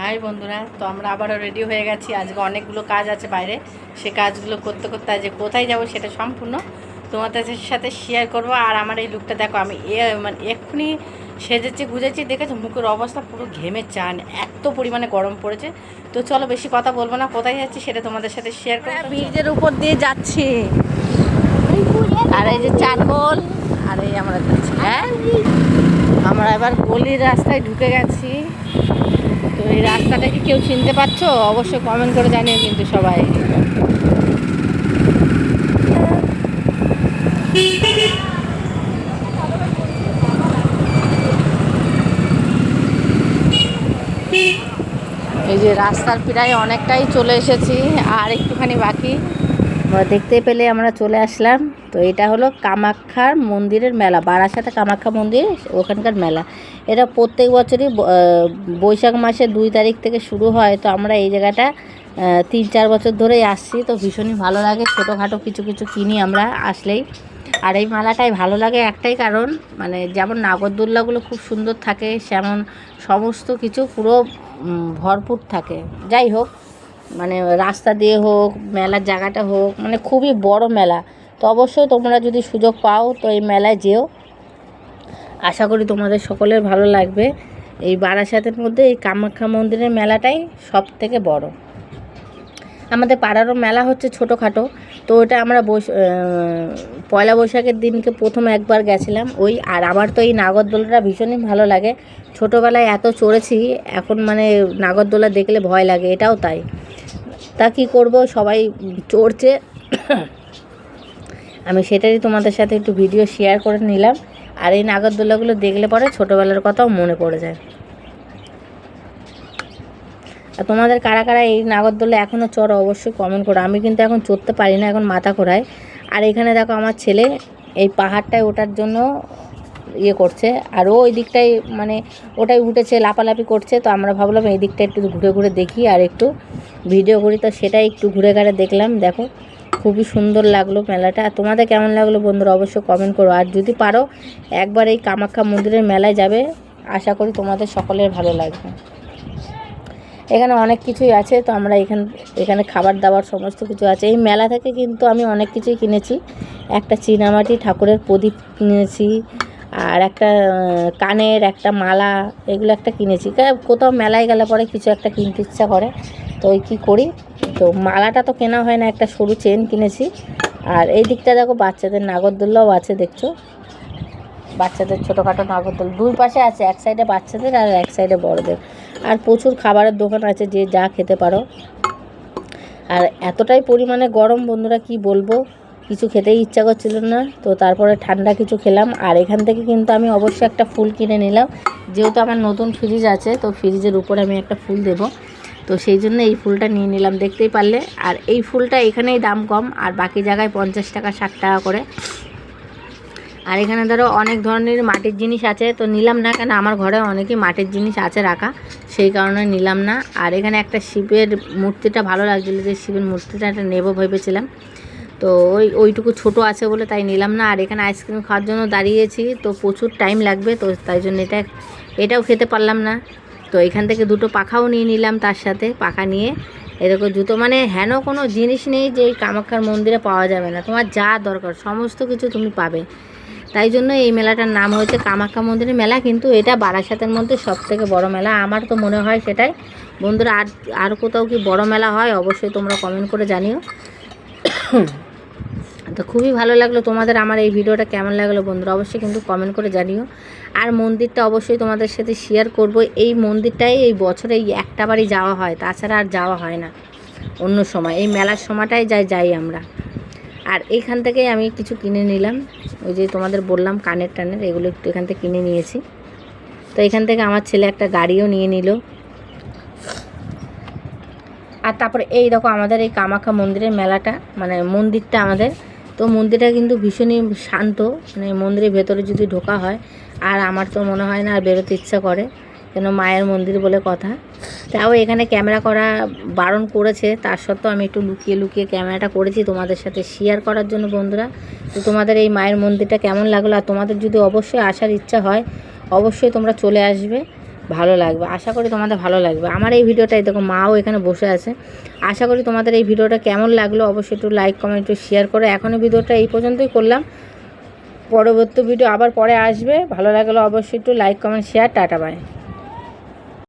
High বন্ধুরা তো আমরা আবারও রেডি হয়ে গেছি। আজকে অনেকগুলো কাজ আছে বাইরে। সে কাজগুলো করতে করতে আজ কোথায় যাব সেটা সম্পূর্ণ তোমাদের সাথে শেয়ার করব। আর আমার এই লুকটা দেখো আমি এ মানে এক্ষুনি সেজেছি গুজেছি দেখেছ? মুখের অবস্থা পুরো ঘেমে চান এত পরিমাণে গরম পড়েছে। তো চলো বেশি কথা বলব না কোথায় যাচ্ছি সেটা তোমাদের সাথে শেয়ার করব। ব্রিজের উপর দিয়ে যাচ্ছি। আর এই যে চারকোল আর এই আমরা যাচ্ছি হ্যাঁ? আমরা এবার গলির রাস্তায় ঢুকে গেছি। রাস্তাটা কি কেউ চিনতে পারছ? অবশ্যই কমেন্ট করে জানিও কিন্তু সবাই। এই যে রাস্তার প্রায় অনেকটাই চলে এসেছি, আর একটুখানি বাকি। দেখতে পেলে আমরা চলে আসলাম। তো এটা হলো কামাখ্যার মন্দিরের মেলা, বারাসাতে কামাখ্যা মন্দির, ওখানকার মেলা। এটা প্রত্যেক বছরই বৈশাখ মাসে দুই তারিখ থেকে শুরু হয়। তো আমরা এই জায়গাটা তিন চার বছর ধরেই আসছি। তো ভীষণই ভালো লাগে। ছোটোখাটো কিছু কিছু কিনি আমরা আসলেই। আর এই মেলাটাই ভালো লাগে একটাই কারণ মানে যেমন নাগরদোল্লাগুলো খুব সুন্দর থাকে, সেমন সমস্ত কিছু পুরো ভরপুর থাকে। যাই হোক মানে রাস্তা দিয়ে হোক, মেলার জায়গাটা হোক মানে খুবই বড় মেলা। তো অবশ্যই তোমরা যদি সুযোগ পাও তো এই মেলায় যেও। আশা করি তোমাদের সকলের ভালো লাগবে। এই বারাসাতের মধ্যে এই কামাখ্যা মন্দিরের মেলাটাই সব থেকে বড়। আমাদের পাড়ারও মেলা হচ্ছে ছোটোখাটো, তো ওটা আমরা বৈশ পয়লা বৈশাখের দিনকে প্রথম একবার গেছিলাম। ওই, আর আমার তো এই নাগরদোলাটা ভীষণই ভালো লাগে। ছোটোবেলায় এত চড়েছি, এখন মানে নাগরদোলা দেখলে ভয় লাগে, এটাও তাই। তা কী করব? সবাই চড়ছে। আমি সেটারই তোমাদের সাথে একটু ভিডিও শেয়ার করে নিলাম। আর এই নাগরদোলাগুলো দেখলে পরে ছোটোবেলার কথাও মনে পড়ে যায়। আর তোমাদের কারা কারা এই নাগরদোলা এখনও চড়ো অবশ্যই কমেন্ট করো। আমি কিন্তু এখন চড়তে পারি না, এখন মাথা ঘোরায়। আর এখানে দেখো আমার ছেলে এই পাহাড়টায় ওঠার জন্য ইয়ে করছে। আর ও ওই দিকটায় মানে ওটাই উঠেছে লাপালাপি করছে। তো আমরা ভাবলাম এই দিকটা একটু ঘুরে ঘুরে দেখি আর একটু ভিডিও করি। তো সেটাই একটু ঘুরে ঘাড়ে দেখলাম, দেখো। খুবই সুন্দর লাগল মেলাটা। আর তোমাদের কেমন লাগল বন্ধুরা অবশ্যই কমেন্ট করো। আর যদি পারো, একবার এই কামাখ্যা মন্দিরের মেলায় যাবে। আশা করি তোমাদের সকলের ভালো লাগবে। এখানে অনেক কিছুই আছে, তো আমরা এখান, এখানে খাবার দাবার সমস্ত কিছু আছে। এই মেলা থেকে কিন্তু আমি অনেক কিছুই কিনেছি। একটা চীনামাটি ঠাকুরের প্রদীপ কিনেছি, আর একটা কানের একটা মালা, এগুলো একটা কিনেছি। কোথাও মেলায় গেলে পরে কিছু একটা কিনতে ইচ্ছা করে। তো ওই কী করি? তো মালাটা তো কেনা হয় না, একটা সরু চেন কিনেছি। আর এই দিকটা দেখো, বাচ্চাদের নাগরদোল্লাও আছে, দেখছ? বাচ্চাদের ছোটোখাটো নাগরদোল দুই পাশে আছে, এক সাইডে বাচ্চাদের আর এক সাইডে বড়দের। আর প্রচুর খাবারের দোকান আছে, যে যা খেতে পারো। আর এতটাই পরিমাণে গরম, বন্ধুরা, কি বলব? কিছু খেতেই ইচ্ছা করছিল না। তো তারপরে ঠান্ডা কিছু খেলাম। আর এখান থেকে কিন্তু আমি অবশ্যই একটা ফুল কিনে নিলাম। যেহেতু আমার নতুন ফ্রিজ আছে, তো ফ্রিজের উপরে আমি একটা ফুল দেব। তো সেই জন্য এই ফুলটা নিয়ে নিলাম, দেখতেই পারলে। আর এই ফুলটা এখানেই দাম কম, আর বাকি জায়গায় পঞ্চাশ টাকা, ষাট টাকা করে। আর এখানে ধরো অনেক ধরনের মাটির জিনিস আছে, তো নিলাম না কেন? আমার ঘরে অনেকই মাটির জিনিস আছে রাখা, সেই কারণে নিলাম না। আর এখানে একটা শিবের মূর্তিটা ভালো লাগছিল যে শিবের মূর্তিটা একটা নেব ভেবেছিলাম। তো ওই, ওইটুকু ছোট আছে বলে তাই নিলাম না। আর এখানে আইসক্রিম খাওয়ার জন্য দাঁড়িয়েছি, তো প্রচুর টাইম লাগবে, তো তাই জন্য এটা, এটাও খেতে পারলাম না। তো এখান থেকে দুটো পাখাও নিয়ে নিলাম তার সাথে, পাখা নিয়ে। এরকম জুতো মানে হেন কোনো জিনিস নেই যে এই কামাখ্যার মন্দিরে পাওয়া যাবে না। তোমার যা দরকার, সমস্ত কিছু তুমি পাবে। তাই জন্য এই মেলাটার নাম হয়েছে কামাখ্যা মন্দিরের মেলা, কিন্তু এটা বারাসাতের মধ্যে সব থেকে বড় মেলা। আমার তো মনে হয় সেটাই। বন্ধুরা, আর আর কোথাও কি বড় মেলা হয় অবশ্যই তোমরা কমেন্ট করে জানিও। তো খুবই ভালো লাগল তোমাদের আমার এই ভিডিওটা কেমন লাগল বন্ধুরা অবশ্যই কিন্তু কমেন্ট করে জানিও। আর মন্দিরটা অবশ্যই তোমাদের সাথে শেয়ার করব। এই মন্দিরটাই এই বছরে একটা বারই যাওয়া হয়, তাছাড়া আর যাওয়া হয় না অন্য সময়। এই মেলার সময়টাই যাই যাই আমরা। আর এইখান থেকেই আমি কিছু কিনে নিলাম। ওই যে তোমাদের বললাম কানের টানের, এগুলো একটু এখান থেকে কিনে নিয়েছি। তো এখান থেকে আমার ছেলে একটা গাড়িও নিয়ে নিল। আর তারপরে এই দেখো আমাদের এই কামাখ্যা মন্দিরের মেলাটা মানে মন্দিরটা আমাদের। তো মন্দিরটা কিন্তু ভীষণই শান্ত মানে মন্দিরের ভেতরে যদি ঢোকা হয়, আর আমার তো মনে হয় না আর বেরোতে ইচ্ছা করে, কেন মায়ের মন্দির বলে কথা। তাও এখানে ক্যামেরা করা বারণ করেছে, তার সত্ত্বেও আমি একটু লুকিয়ে লুকিয়ে ক্যামেরাটা করেছি তোমাদের সাথে শেয়ার করার জন্য বন্ধুরা। তো তোমাদের এই মায়ের মন্দিরটা কেমন লাগল? আর তোমাদের যদি অবশ্যই আসার ইচ্ছা হয়, অবশ্যই তোমরা চলে আসবে। ভালো লাগবে। আশা করি তোমাদের ভালো লাগবে। আমার এই ভিডিওটাই দেখো মাও এখানে বসে আছে। আশা করি তোমাদের এই ভিডিওটা কেমন লাগল অবশ্যই একটু লাইক কমেন্ট একটু শেয়ার করো। এখনও ভিডিওটা এই পর্যন্তই করলাম। পরবর্তী ভিডিও আবার পরে আসবে। ভালো লাগল অবশ্যই একটু like comment share tata bye